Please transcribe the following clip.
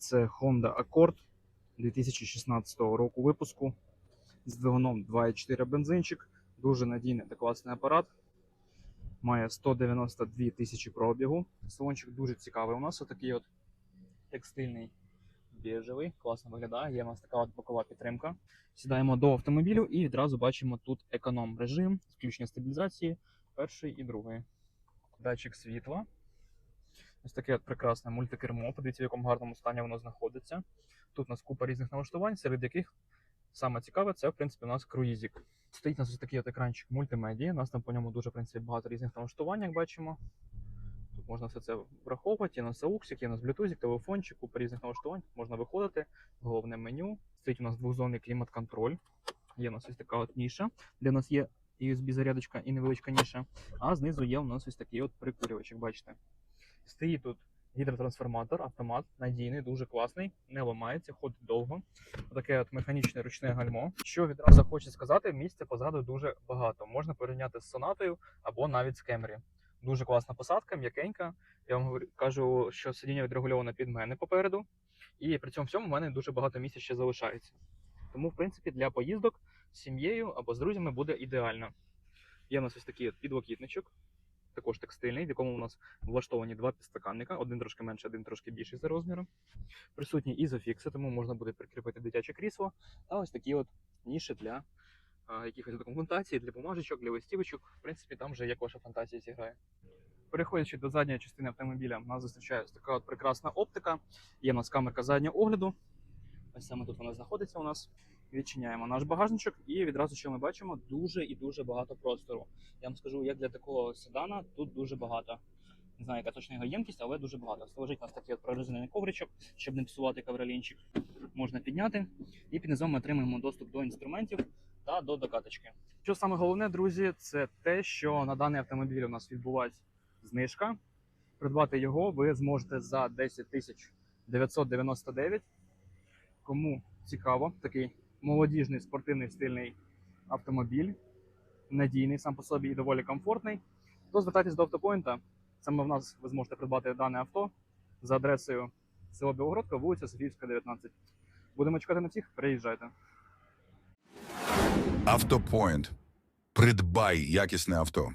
Це Honda Accord 2016 року випуску з двигуном 2.4 бензинчик. Дуже надійний та класний апарат. Має 192 тисячі пробігу. Салончик дуже цікавий. У нас отакий от текстильний біжевий, класно виглядає. Є у нас така от бокова підтримка. Сідаємо до автомобілю і відразу бачимо тут економ режим, включення стабілізації перший і другий. Датчик світла. Ось таке от прекрасне мультикермо. Подивіться, в якому гарному стані воно знаходиться. Тут у нас купа різних налаштувань, серед яких саме цікаве це, в принципі, у нас круїзик. Стоїть у нас ось такий от екранчик мультимедії. У нас там по ньому дуже в принципі, багато різних налаштувань, як бачимо. Тут можна все це враховувати. Є у нас ауксик, є у нас блютузик, телефончик, купа різних налаштувань. Можна виходити. Головне меню. Стоїть у нас двохзонний клімат-контроль. Є у нас ось така от ніша, де у нас є USB-зарядочка і невеличка ніша. А знизу є у нас ось такий от прикурювач, як бачите. Стоїть тут гідротрансформатор, автомат, надійний, дуже класний, не ламається, ходить довго. Таке от механічне ручне гальмо. Що відразу хочу сказати, місця позаду дуже багато. Можна порівняти з сонатою або навіть з Кемрі. Дуже класна посадка, м'якенька. Я вам кажу, що сидіння відрегульоване під мене попереду, і при цьому всьому в мене дуже багато місця ще залишається. Тому, в принципі, для поїздок з сім'єю або з друзями буде ідеально. Є у нас ось такий от підлокітничок, також текстильний, в якому у нас влаштовані два підстаканника, один трошки менше, один трошки більший за розміром. Присутні ізофікси, тому можна буде прикріпити дитяче крісло. Та ось такі от ніші для а, якихось документацій, для бумажечок, для листівочок. В принципі, там вже як ваша фантазія зіграє. Переходячи до задньої частини автомобіля, нас зустрічає така от прекрасна оптика. Є у нас камерка заднього огляду. Саме тут вона знаходиться у нас. Відчиняємо наш багажничок, і відразу що ми бачимо дуже і дуже багато простору. Я вам скажу, як для такого седана тут дуже багато. Не знаю, яка точна його ємкість, але дуже багато. Лежить у нас такий от прорезинений ковричок, щоб не псувати кавролінчик. Можна підняти. І під низом ми отримуємо доступ до інструментів та до докаточки. Що саме головне, друзі, це те, що на даний автомобіль у нас відбувається знижка. Придбати його ви зможете за 10 999. Кому цікаво, такий молодіжний спортивний стильний автомобіль, надійний сам по собі і доволі комфортний, то звертайтесь до автопоінта. Саме в нас ви зможете придбати дане авто за адресою село Білогородка, вулиця Софіївська, 19. Будемо чекати на всіх, приїжджайте. Автопоінт. Придбай якісне авто.